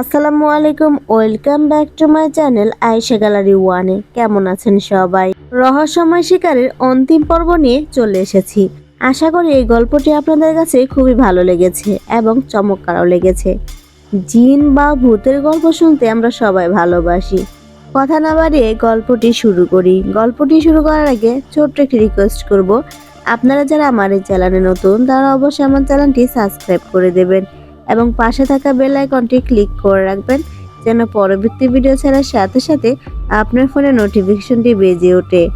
আসসালামু আলাইকুম, welcome back to my channel Ayesha gallery ওয়ানে। কেমন আছেন সবাই? রহস্যময় শিকারের অন্তিম পর্ব নিয়ে চলে এসেছি। আশা করি এই গল্পটি আপনাদের কাছে খুবই ভালো লেগেছে এবং চমৎকারও লেগেছে। জিন বা ভূতের গল্প শুনতে আমরা সবাই ভালোবাসি। কথা না বাড়িয়ে গল্পটি শুরু করি। গল্পটি শুরু করার আগে ছোট্ট একটি রিকোয়েস্ট করব। আপনারা যারা আমার এই চ্যানেলে নতুন, তারা অবশ্যই আমার চ্যানেলটি সাবস্ক্রাইব করে দেবেন। এবং পাশে থাকা বেল আইকনটি ক্লিক করে রাখবেন, যেন পরবর্তী ভিডিও ছাড়ার সাথে সাথে আপনার ফোনে নোটিফিকেশনটি বেজে ওঠে।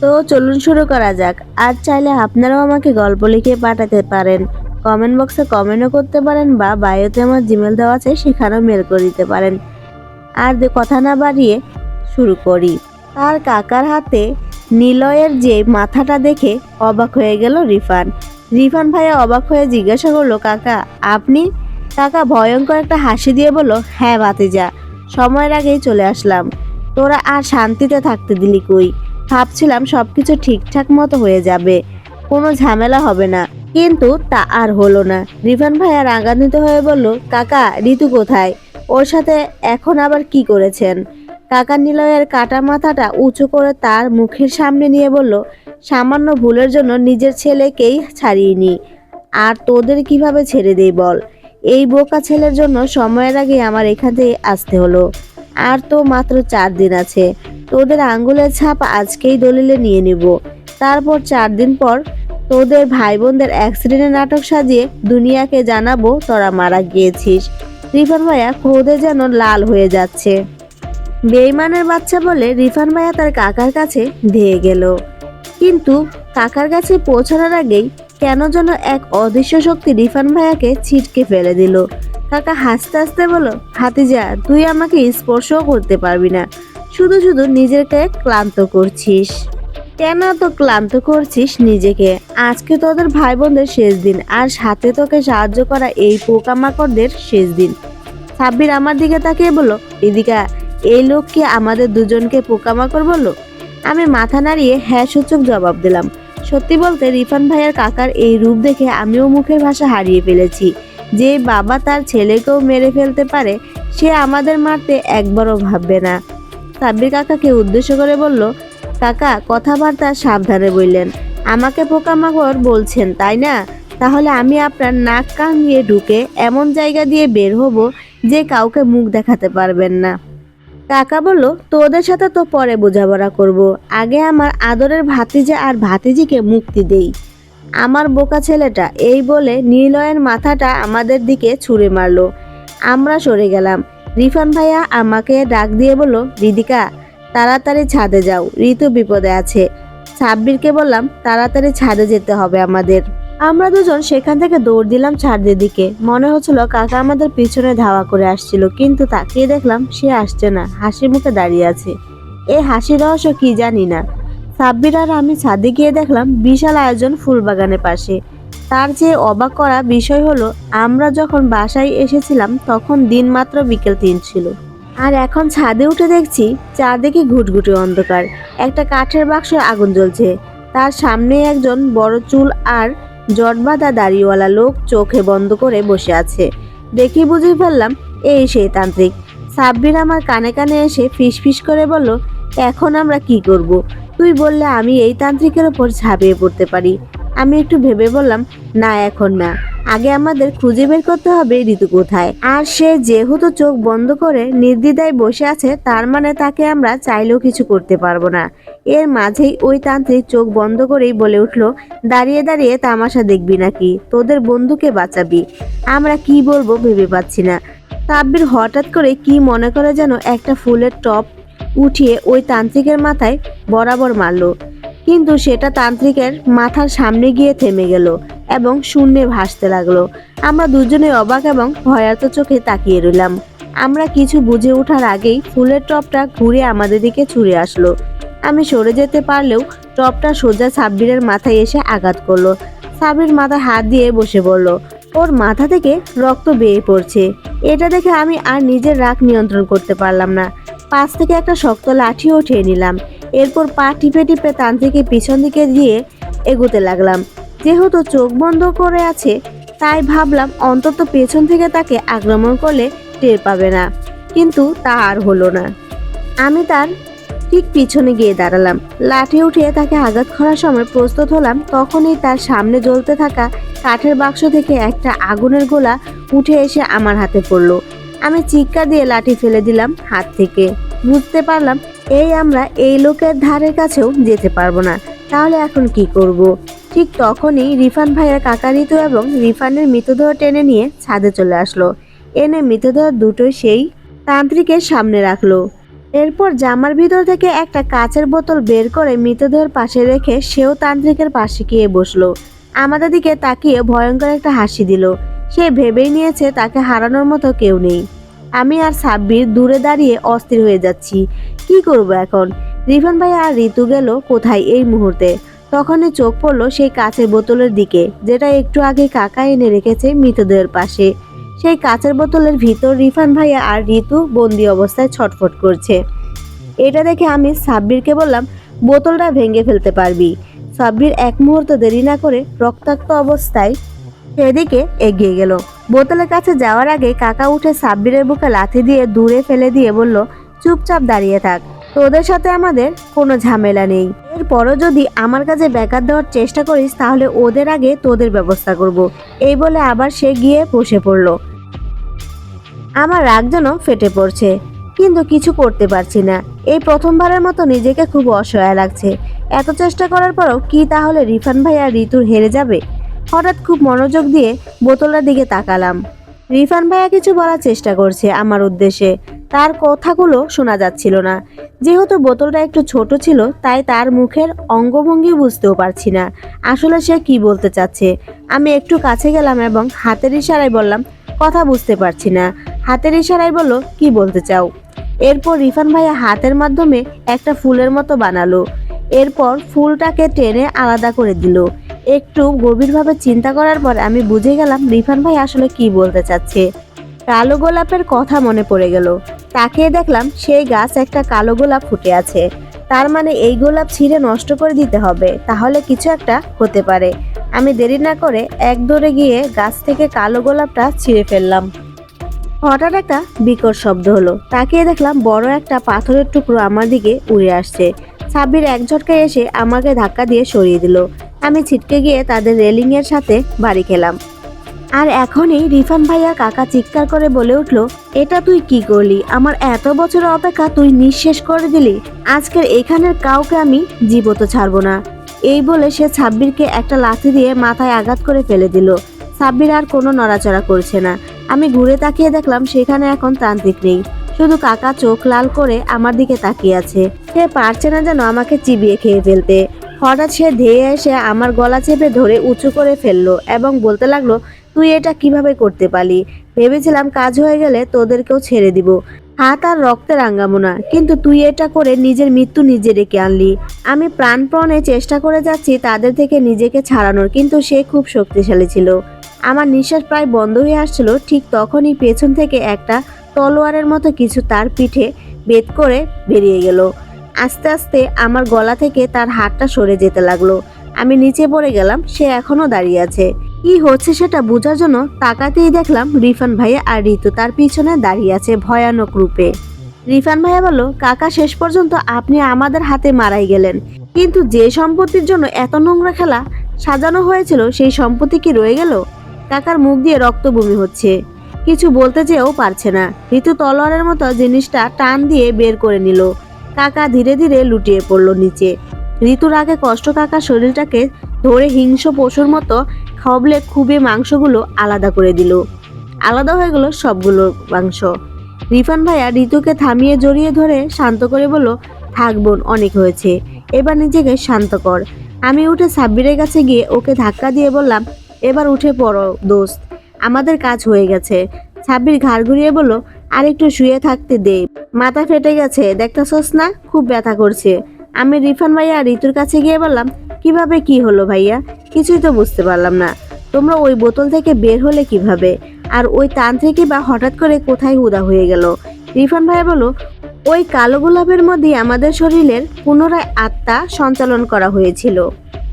তো চলুন শুরু করা যাক। আর চাইলে আপনারাও আমাকে গল্প লিখে পাঠাতে পারেন। কমেন্ট বক্সে কমেন্টও করতে পারেন বা বায়োতে আমার জিমেল দেওয়া আছে, সেখানেও মেল করে দিতে পারেন। আর কথা না বাড়িয়ে শুরু করি। তার কাকার হাতে নিলয়ের যে মাথাটা দেখে অবাক হয়ে গেল রিফান। রিফান ভাইয়া অবাক হয়ে জিজ্ঞাসা করল, কাকা, আপনি কাকা ভয়ঙ্কর একটা হাসি দিয়ে বলল হ্যাঁ ভাতিজা, সময়ের আগেই চলে আসলাম। তোরা আর শান্তিতে থাকতে দিলি কই? ভাবছিলাম সব কিছু ঠিকঠাক মতো হয়ে যাবে, কোনো ঝামেলা হবে না। কিন্তু তা আর হলো না। রিফান ভাইয়া রাগান্বিত হয়ে বলল, কাকা, ঋতু কোথায়? ওর সাথে এখন আবার কি করেছেন? কাকা নিলয়ের কাটা মাথাটা উঁচু করে তার মুখের সামনে নিয়ে বলল, সামান্য ভুলের জন্য নিজের ছেলেকেই ছাড়িয়ে নি। আর তোদের কীভাবে ছেড়ে দেই বল? এই বোকা ছেলের জন্য সময়ের আগে আমার এখান থেকে আসতে হলো। আর তো মাত্র চার দিন আছে। তোদের আঙ্গুলের ছাপ আজকেই দলিলে নিয়ে নিব। তারপর চার দিন পর তোদের ভাই বোনদের অ্যাক্সিডেন্টের নাটক সাজিয়ে দুনিয়াকে জানাব তোরা মারা গিয়েছিস। রিফান ভাইয়া ক্রোধে যেন লাল হয়ে যাচ্ছে। বেইমানের বাচ্চা বলে রিফান ভাইয়া তার কাকার কাছে ধেয়ে গেল। কিন্তু কাকার কাছে পৌঁছানোর আগেই কেন যেন এক অদৃশ্য শক্তি রিফান ভাইয়াকে ছিটকে ফেলে দিল। কাকা হাসতে হাসতে বলো হাতিজা, তুই আমাকে স্পর্শও করতে পারবি না। শুধু শুধু নিজেকে ক্লান্ত করছিস। কেন তো ক্লান্ত করছিস নিজেকে? আজকে তোদের ভাই বোনদের শেষ দিন, আর সাথে তোকে সাহায্য করা এই পোকামাকড়দের শেষ দিন। সাব্বির আমার দিকে তাকিয়ে বলল, এদিকা, এই লোক কি আমাদের দুজনকে পোকামাকড় বলল? আমি মাথা নাড়িয়ে হ্যাঁ সূচক জবাব দিলাম। সত্যি বলতে রিফান ভাইয়ের কাকার এই রূপ দেখে আমিও মুখের ভাষা হারিয়ে ফেলেছি। যে বাবা তার ছেলেকেও মেরে ফেলতে পারে, সে আমাদের মারতে একবারও ভাববে না। সাব্বির কাকাকে উদ্দেশ্য করে বলল, কাকা, কথাবার্তা সাবধানে বললেন। আমাকে পোকামাকড় বলছেন, তাই না? তাহলে আমি আপনার নাক কান দিয়ে ঢুকে এমন জায়গা দিয়ে বের হব যে কাউকে মুখ দেখাতে পারবেন না। কাকা বলল, তোদের সাথে তো পরে বোঝাপড়া করব। আগে আমার আদরের ভাতিজা আর ভাতিজিকে মুক্তি দেই। আমার বোকা ছেলেটা এই বলে নিলয়ের মাথাটা আমাদের দিকে ছুঁড়ে মারলো। আমরা সরে গেলাম। রিফান ভাইয়া আমাকে ডাক দিয়ে বলল রিদিকা তাড়াতাড়ি ছাদে যাও। ঋতু বিপদে আছে। সাব্বিরকে বললাম, তাড়াতাড়ি ছাদে যেতে হবে আমাদের। আমরা দুজন সেখান থেকে দৌড় দিলাম ছাদের দিকে। মনে হচ্ছিল কাকা আমাদের পিছনে ধাওয়া করে আসছিল, কিন্তু তাকিয়ে দেখলাম সে আসছে না হাসি মুখে দাঁড়িয়ে আছে। এই হাসি রহস্য কি জানি না। সাব্বির আর আমি ছাদে গিয়ে দেখলাম বিশাল আয়োজন ফুলবাগানের পাশে। তার যে অবাক করা বিষয় হলো, আমরা যখন বাসায় এসেছিলাম তখন দিন মাত্র বিকেল তিন ছিল। আর এখন ছাদে উঠে দেখছি চারদিকে ঘুটঘুটে অন্ধকার। একটা কাঠের বাক্সে আগুন জ্বলছে। তার সামনে একজন বড় চুল আর জটবাঁধা দাড়িওয়ালা লোক চোখে বন্ধ করে বসে আছে। দেখি বুঝে ফেললাম, এই সেই তান্ত্রিক। সাব্বির আমার কানে কানে এসে ফিস ফিস করে বলল, এখন আমরা কি করব? তুই বললে আমি এই তান্ত্রিকের ওপর ঝাঁপিয়ে পড়তে পারি। আমি একটু ভেবে বললাম, না, এখন না। আগে আমাদের খুঁজে বের করতে হবে ঋতু কোথায়। আর সে যেহেতু চোখ বন্ধ করে নির্দ্বিধায় বসে আছে, তার মানে তাকে আমরা চাইলেও কিছু করতে পারব না। এর মাঝেই ওই তান্ত্রিক চোখ বন্ধ করেই বলে উঠল, দাঁড়িয়ে দাঁড়িয়ে তামাশা দেখবি নাকি? তোদের বন্ধুকে বাঁচাবি। আমরা কি বলব ভেবে পাচ্ছি না। তাব্বির হঠাৎ করে কি মনে করে যেন একটা ফুলের টপ উঠিয়ে ওই তান্ত্রিকের মাথায় বরাবর মারলো। কিন্তু সেটা তান্ত্রিকের মাথার সামনে গিয়ে থেমে গেল এবং শূন্যে ভাসতে লাগল। আমরা দুজনে অবাক এবং ভয়ার্ত চোখে তাকিয়ে রইলাম। আমরা কিছু বুঝে ওঠার আগেই ফুলের টপটা ঘুরে আমাদের দিকে ছুঁড়ে আসলো। আমি সরে যেতে পারলেও টপটা সোজা সাব্বিরের মাথায় এসে আঘাত করল। সাবির মাথায় হাত দিয়ে বসে পড়ল। ওর মাথা থেকে রক্ত বেয়ে পড়ছে। এটা দেখে আমি আর নিজের রাগ নিয়ন্ত্রণ করতে পারলাম না। পাশ থেকে একটা শক্ত লাঠি উঠিয়ে নিলাম। এরপর পা টিপে টিপে তান্ত্রিকের পিছন দিকে দিয়ে এগোতে লাগলাম। যেহেতু চোখ বন্ধ করে আছে, তাই ভাবলাম অন্তত পেছন থেকে তাকে আক্রমণ করলে টের পাবে না। কিন্তু তা আর হলো না। আমি তার ঠিক পিছনে গিয়ে দাঁড়ালাম। লাঠি উঠিয়ে তাকে আঘাত করার সময় প্রস্তুত হলাম, তখনই তার সামনে জ্বলতে থাকা কাঠের বাক্স থেকে একটা আগুনের গোলা উঠে এসে আমার হাতে পড়ল। আমি চিৎকার দিয়ে লাঠি ফেলে দিলাম হাত থেকে। বুঝতে পারলাম, এই আমরা এই লোকের ধারের কাছেও যেতে পারব না। তাহলে এখন কি করব। ঠিক তখনই রিফান ভাইয়ের কাকা ঋতু এবং রিফানের মৃতদেহ টেনে নিয়ে ছাদে চলে আসলো। এনে মৃতদেহ দুটোই সেই তান্ত্রিকের সামনে রাখল। এরপর জামার ভিতর থেকে একটা কাচের বোতল বের করে মৃতদেহের পাশে রেখে সেও তান্ত্রিকের পাশে গিয়ে বসল। আমাদের দিকে তাকিয়ে ভয়ঙ্কর একটা হাসি দিল। সে ভেবেই নিয়েছে তাকে হারানোর মতো কেউ নেই। আমি আর সাব্বির দূরে দাঁড়িয়ে অস্থির হয়ে যাচ্ছি। কি করব এখন? রিফান ভাই আর ঋতু গেল কোথায় এই মুহূর্তে? তখনই চোখ পড়ল সেই কাচের বোতলের দিকে, যেটা একটু আগে কাকা এনে রেখেছে মৃতদেহের পাশে। সেই কাঁচের বোতলের ভিতর রিফান ভাইয়া আর ঋতু বন্দি অবস্থায় ছটফট করছে। এটা দেখে আমি সাব্বিরকে বললাম, বোতলটা ভেঙে ফেলতে পারবি। সাব্বির এক মুহূর্ত দেরি না করে রক্তাক্ত অবস্থায় সেদিকে এগিয়ে গেল। বোতলের কাছে যাওয়ার আগে কাকা উঠে সাব্বিরের বুকে লাথি দিয়ে দূরে ফেলে দিয়ে বলল, চুপচাপ দাঁড়িয়ে থাক। তোদের সাথে আমাদের কোনো ঝামেলা নেই। এরপরও যদি আমার কাছে ব্যাঘাত দেওয়ার চেষ্টা করিস, তাহলে ওদের আগে তোদের ব্যবস্থা করব। এই বলে আবার সে গিয়ে বসে পড়ল। আমার রাগ যেন ফেটে পড়ছে, কিন্তু কিছু করতে পারছি না। এই প্রথমবারের মতো নিজেকে খুব অসহায় লাগছে। এত চেষ্টা করার পরও কি তাহলে রিফান ভাই আর ঋতুর হেরে যাবে? হঠাৎ খুব মনোযোগ দিয়ে বোতলটার দিকে তাকালাম। রিফান ভাইয়া কিছু বলার চেষ্টা করছে আমার উদ্দেশ্যে। তার কথাগুলো শোনা যাচ্ছিল না। যেহেতু বোতলটা একটু ছোট ছিল, তাই তার মুখের অঙ্গভঙ্গি বুঝতেও পারছি না। আসলে সে কি বলতে চাচ্ছে? আমি একটু কাছে গেলাম এবং হাতের ইশারায় বললাম, কথা বুঝতে পারছি না। হাতের ইশারায় বলল, কি বলতে চাও? এরপর রিফান ভাইয়া হাতের মাধ্যমে একটা ফুলের মতো বানালো। এরপর ফুলটাকে টেনে আলাদা করে দিল। একটু গভীরভাবে চিন্তা করার পর আমি বুঝে গেলাম, রিফান ভাই আসলে কি বলতে চাচ্ছে। কালো গোলাপের কথা মনে পড়ে গেল। তাকিয়ে দেখলাম সেই গাছ একটা কালো গোলাপ ফুটে আছে। তার মানে এই গোলাপ ছিঁড়ে নষ্ট করে দিতে হবে। তাহলে কিছু একটা হতে পারে। আমি দেরি না করে এক দৌড়ে গিয়ে গাছ থেকে কালো গোলাপটা ছিঁড়ে ফেললাম। হঠাৎ একটা বিকট শব্দ হলো। তাকিয়ে দেখলাম বড় একটা পাথরের টুকরো আমার দিকে উড়ে আসছে। সাব্বির এক ঝটকায় এসে আমাকে ধাক্কা দিয়ে সরিয়ে দিল। আমি ছিটকে গিয়ে তাদের রেলিংয়ের সাথে বাড়ি খেলাম। আর এখনই রিফান ভাইয়া কাকা চিৎকার করে বলে উঠল, এটা তুই কি করলি? আমার এত বছরের অপেক্ষা তুই নিঃশেষ করে দিলি। আজকের এখানের কাউকে আমি জীবত ছাড়বো না। এই বলে সে ছাব্বিরকে একটা লাথি দিয়ে মাথায় আঘাত করে ফেলে দিল। সাব্বির আর কোনো নড়াচড়া করছে না। আমি ঘুরে তাকিয়ে দেখলাম সেখানে এখন তান্ত্রিক নেই। শুধু কাকা চোখ লাল করে আমার দিকে তাকিয়ে আছে। সে পারছে না যেন আমাকে চিবিয়ে খেয়ে ফেলতে। হঠাৎ সে ধেয়ে এসে আমার গলা চেপে ধরে উঁচু করে ফেলল এবং বলতে লাগল তুই এটা কীভাবে করতে পারলি? ভেবেছিলাম কাজ হয়ে গেলে তোদেরকেও ছেড়ে দিব। হাত আর রক্তে রাঙ্গাবো না, কিন্তু তুই এটা করে নিজের মৃত্যু নিজে ডেকে আনলি। আমি প্রাণপণে চেষ্টা করে যাচ্ছি তাদের থেকে নিজেকে ছাড়ানোর, কিন্তু সে খুব শক্তিশালী ছিল। আমার নিঃশ্বাস প্রায় বন্ধ হয়ে আসছিল, ঠিক তখনই পেছন থেকে একটা তলোয়ারের মতো কিছু তার পিঠে বেদ করে বেরিয়ে গেল। আস্তে আস্তে আমার গলা থেকে তার হাতটা সরে যেতে লাগল। আমি নিচে পড়ে গেলাম, সে এখনও দাঁড়িয়ে আছে। কি হচ্ছে সেটা বোঝার জন্য তাকাতেই দেখলাম রিফান ভাইয়া আর ঋতু তার পিছনে দাঁড়িয়ে আছে ভয়ানক রূপে। রিফান ভাইয়া বলল, কাকা, শেষ পর্যন্ত আপনি আমাদের হাতে মারাই গেলেন। কিন্তু যে সম্পত্তির জন্য এত নোংরা খেলা সাজানো হয়েছিল, সেই সম্পত্তি কি রয়ে গেল? কাকার মুখ দিয়ে রক্ত বমি হচ্ছে। কিছু বলতে চেয়েও পারছে না। ঋতু তলোয়ারের মতো জিনিসটা টান দিয়ে বের করে নিল। কাকা ধীরে ধীরে লুটিয়ে পড়ল নিচে। ঋতুর আগে কষ্ট কাকা শরীরটাকে ধরে হিংস্র পশুর মতো খবলে খুবই মাংসগুলো আলাদা করে দিল। আলাদা হয়ে গেল সবগুলো মাংস। রিফান ভাইয়া ঋতুকে থামিয়ে জড়িয়ে ধরে শান্ত করে বলল, থাক বোন, অনেক হয়েছে। এবার নিজেকে শান্ত কর। আমি উঠে সাব্বিরের কাছে গিয়ে ওকে ধাক্কা দিয়ে বললাম, এবার উঠে পড়ো দোস্ত, আমাদের কাজ হয়ে গেছে। সাব্বির ঘাড় ঘুরিয়ে বলল আর একটু শুয়ে থাকতে দে। মাথা ফেটে গেছে, দেখতেছস না, খুব ব্যথা করছে। আমি রিফান ভাইয়া ঋতুর কাছে গিয়ে বললাম, কীভাবে কি হলো ভাইয়া? কিছুই তো বুঝতে পারলাম না। তোমরা ওই বোতল থেকে বের হলে কীভাবে? আর ওই তান্ত্রিকই বা হঠাৎ করে কোথায় হুদা হয়ে গেল? রিফান ভাইয়া বলো ওই কালো গোলাপের মধ্যে আমাদের শরীরের পুনরায় আত্মা সঞ্চালন করা হয়েছিল।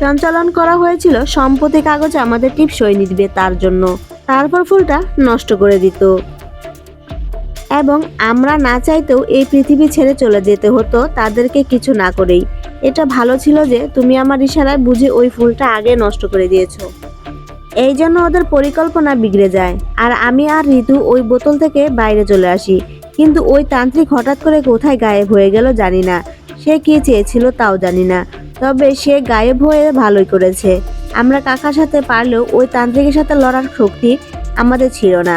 সঞ্চালন করা হয়েছিল সম্পত্তি কাগজে আমাদের টিপ সই নিবে তার জন্য। তারপর ফুলটা নষ্ট করে দিত। এবং আমরা না চাইতেও এই পৃথিবী ছেড়ে চলে যেতে হতো তাদেরকে কিছু না করেই। এটা ভালো ছিল যে তুমি আমার ইশারায় বুঝে ওই ফুলটা আগে নষ্ট করে দিয়েছ। এই জন্য ওদের পরিকল্পনা বিগড়ে যায়। আর আমি আর ঋতু ওই বোতল থেকে বাইরে চলে আসি। কিন্তু ওই তান্ত্রিক হঠাৎ করে কোথায় গায়েব হয়ে গেল জানি না। সে কি চেয়েছিল তাও জানি না। তবে সে গায়েব হয়ে ভালোই করেছে। আমরা কাকার সাথে পারলেও ওই তান্ত্রিকের সাথে লড়ার শক্তি আমাদের ছিল না।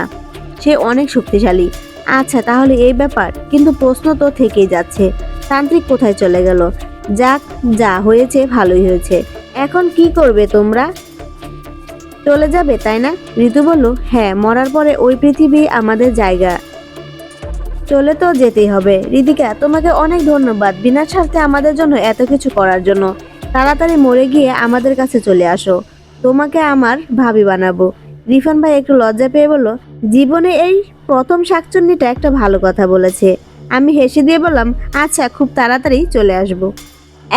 সে অনেক শক্তিশালী। আচ্ছা তাহলে এই ব্যাপার। কিন্তু প্রশ্ন তো থেকেই যাচ্ছে। তান্ত্রিক কোথায় চলে গেল? যাক, যা হয়েছে ভালোই হয়েছে। এখন কি করবে তোমরা? চলে যাবে, তাই না? ঋতু বলল হ্যাঁ মরার পরে ওই পৃথিবী আমাদের জায়গা। চলে তো যেতেই হবে। রিদিকা তোমাকে অনেক ধন্যবাদ বিনা স্বার্থে আমাদের জন্য এত কিছু করার জন্য। তাড়াতাড়ি মরে গিয়ে আমাদের কাছে চলে আসো। তোমাকে আমার ভাবি বানাবো। রিফান ভাই একটু লজ্জা পেয়ে বলল জীবনে এই প্রথম শাকচুন্নিটা একটা ভালো কথা বলেছে। আমি হেসে দিয়ে বললাম আচ্ছা খুব তাড়াতাড়ি চলে আসব।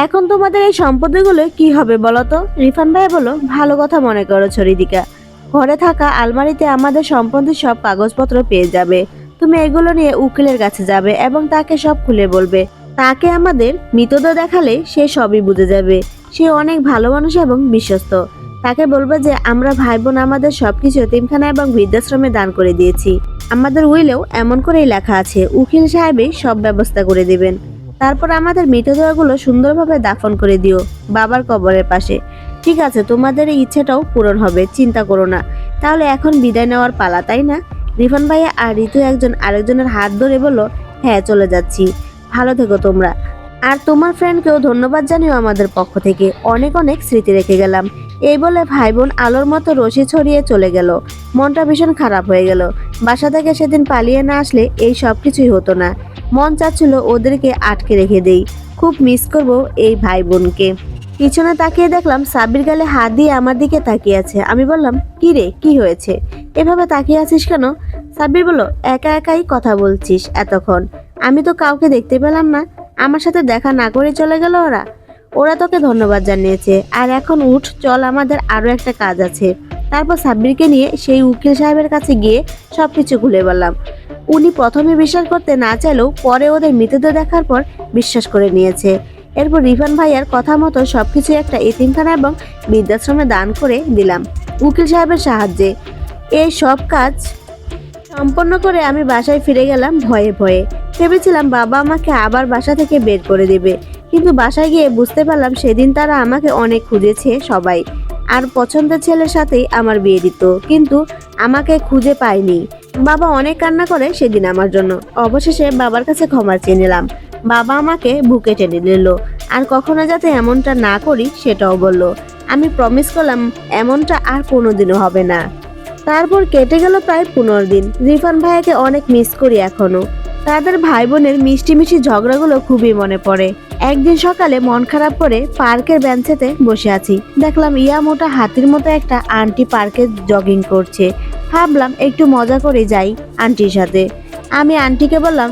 এখন তোমাদের এই সম্পত্তিগুলো কি হবে বলো তো? রিফান ভাই বলো ভালো কথা মনে করো রিদিকা ঘরে থাকা আলমারিতে আমাদের সম্পত্তির সব কাগজপত্র পেয়ে যাবে। তুমি এগুলো নিয়ে উকিলের কাছে যাবে এবং তাকে সব খুলে বলবে। তাকে আমাদের মৃতদেহ দেখালে সে সবই বুঝে যাবে। সে অনেক ভালো মানুষ এবং বিশ্বস্ত। তাকে বলবে যে, আমরা ভাই বোন আমাদের সবকিছু এতিমখানা এবং বৃদ্ধাশ্রমে দান করে দিয়েছি। আমাদের উইলেও এমন করেই লেখা আছে, উকিল সাহেবই সব ব্যবস্থা করে দিবেন। তারপর আমাদের মৃতদেহগুলো সুন্দরভাবে দাফন করে দিও, বাবার কবরের পাশে। ঠিক আছে, তোমাদের এই ইচ্ছেটাও পূরণ হবে, চিন্তা করো না। তাহলে এখন বিদায় নেওয়ার পালা, তাই না? রিফান ভাইয়া আর ঋতু একজন আরেকজনের হাত ধরে বলল হ্যাঁ চলে যাচ্ছি। ভালো থেকো তোমরা। আর তোমার ফ্রেন্ডকেও ধন্যবাদ জানিও আমাদের পক্ষ থেকে। অনেক অনেক স্মৃতি রেখে গেলাম। এই বলে ভাই বোন আলোর মতো রশি ছড়িয়ে চলে গেল। মনটা ভীষণ খারাপ হয়ে গেল। বাসা থেকে সেদিন পালিয়ে না আসলে এই সব কিছুই হতো না। মন চাচ্ছিল ওদেরকে আটকে রেখে দেই। খুব মিস করব এই ভাই বোনকে পিছনে তাকিয়ে দেখলাম সাবির গালে হাত দিয়ে আমার দিকে তাকিয়ে আছে। আমি বললাম, কি রে, কি হয়েছে? এভাবে তাকিয়ে আছিস কেন? সাব্বির বলল, একা একাই কথা বলছিস এতক্ষণ। আমি তো কাউকে দেখতে পেলাম না। আমার সাথে দেখা না করে চলে গেল ওরা। ওরা তোকে ধন্যবাদ জানিয়েছে। আর এখন উঠ, চল, আমাদের আরও একটা কাজ আছে। তারপর সাব্বিরকে নিয়ে সেই উকিল সাহেবের কাছে গিয়ে সব কিছু খুলে বললাম। উনি প্রথমে বিশ্বাস করতে না চাইলেও পরে ওদের মৃতদেহ দেখার পর বিশ্বাস করে নিয়েছে। এরপর রিফান ভাইয়ার কথা মতো সবকিছু একটা এতিমখানা এবং বৃদ্ধাশ্রমে দান করে দিলাম উকিল সাহেবের সাহায্যে। এই সব কাজ সম্পন্ন করে আমি বাসায় ফিরে গেলাম ভয়ে ভয়ে। ভেবেছিলাম বাবা আমাকে আবার বাসা থেকে বের করে দেবে। কিন্তু বাসায় গিয়ে বুঝতে পারলাম সেদিন তারা আমাকে অনেক খুঁজেছে সবাই। আর পছন্দের ছেলের সাথেই আমার বিয়ে দিত। কিন্তু আমাকে খুঁজে পায়নি বাবা অনেক কান্না করে সেদিন আমার জন্য। অবশেষে বাবার কাছে ক্ষমা চেয়ে নিলাম। বাবা আমাকে বুকে টেনে নিল। আর কখনো যাতে এমনটা না করি সেটাও বলল। আমি প্রমিস করলাম এমনটা আর কোনোদিনও হবে না। তারপর কেটে গেল প্রায় পনেরো দিন। রিফান ভাইয়াকে অনেক মিস করি এখনও। তাদের ভাই বোনের মিষ্টি মিষ্টি ঝগড়াগুলো খুবই মনে পড়ে। একদিন সকালে মন খারাপ করে পার্কের বেঞ্চেতে বসে আছি। দেখলাম ইয়া মোটা হাতির মতো একটা আন্টি পার্কে জগিং করছে। ভাবলাম একটু মজা করে যাই আন্টির সাথে। আমি আন্টিকে বললাম,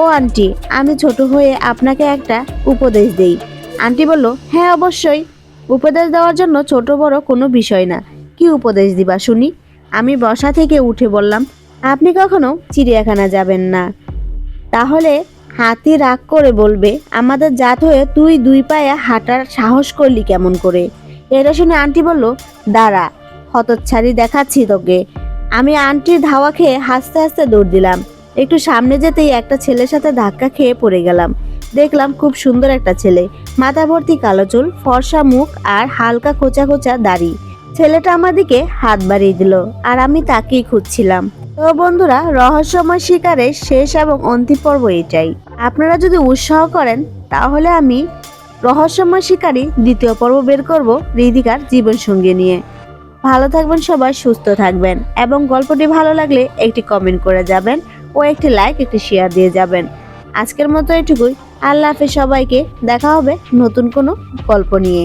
ও আন্টি, আমি ছোট হয়ে আপনাকে একটা উপদেশ দেই। আন্টি বলল হ্যাঁ অবশ্যই। উপদেশ দেওয়ার জন্য ছোট বড় কোনো বিষয় না। কি উপদেশ দিবা শুনি? আমি বসা থেকে উঠে বললাম, আপনি কখনো চিড়িয়াখানা যাবেন না। তাহলে হাতি রাগ করে বলবে, আমাদের জাত হয়ে তুই দুই পায়ে হাঁটার সাহস করলি কেমন করে? এটা শুনে আন্টি বলল, দাঁড়া, হতচ্ছাড়ি দেখাচ্ছি তোকে। আমি আন্টির ধাওয়া খেয়ে হাসতে হাসতে দৌড় দিলাম। একটু সামনে যেতেই একটা ছেলের সাথে ধাক্কা খেয়ে পড়ে গেলাম। দেখলাম খুব সুন্দর একটা ছেলে মাথা ভর্তি কালো চুল, ফর্সা মুখ আর হালকা খোঁচা খোঁচা দাড়ি। ছেলেটা আমার দিকে হাত বাড়িয়ে দিল, আর আমি তাকেই খুঁজছিলাম। তো বন্ধুরা, রহস্যময় শিকারের শেষ এবং অন্তিম পর্ব এটাই। আপনারা যদি উৎসাহ করেন, তাহলে আমি রহস্যময় শিকারী দ্বিতীয় পর্ব বের করব রিদিকার জীবনসঙ্গী নিয়ে। ভালো থাকবেন সবাই, সুস্থ থাকবেন এবং গল্পটি ভালো লাগলে একটি কমেন্ট করে যাবেন ও একটি লাইক, একটি শেয়ার দিয়ে যাবেন। আজকের মতো এটুকুই। আল্লাহ হাফেজ সবাইকে। দেখা হবে নতুন কোনো গল্প নিয়ে।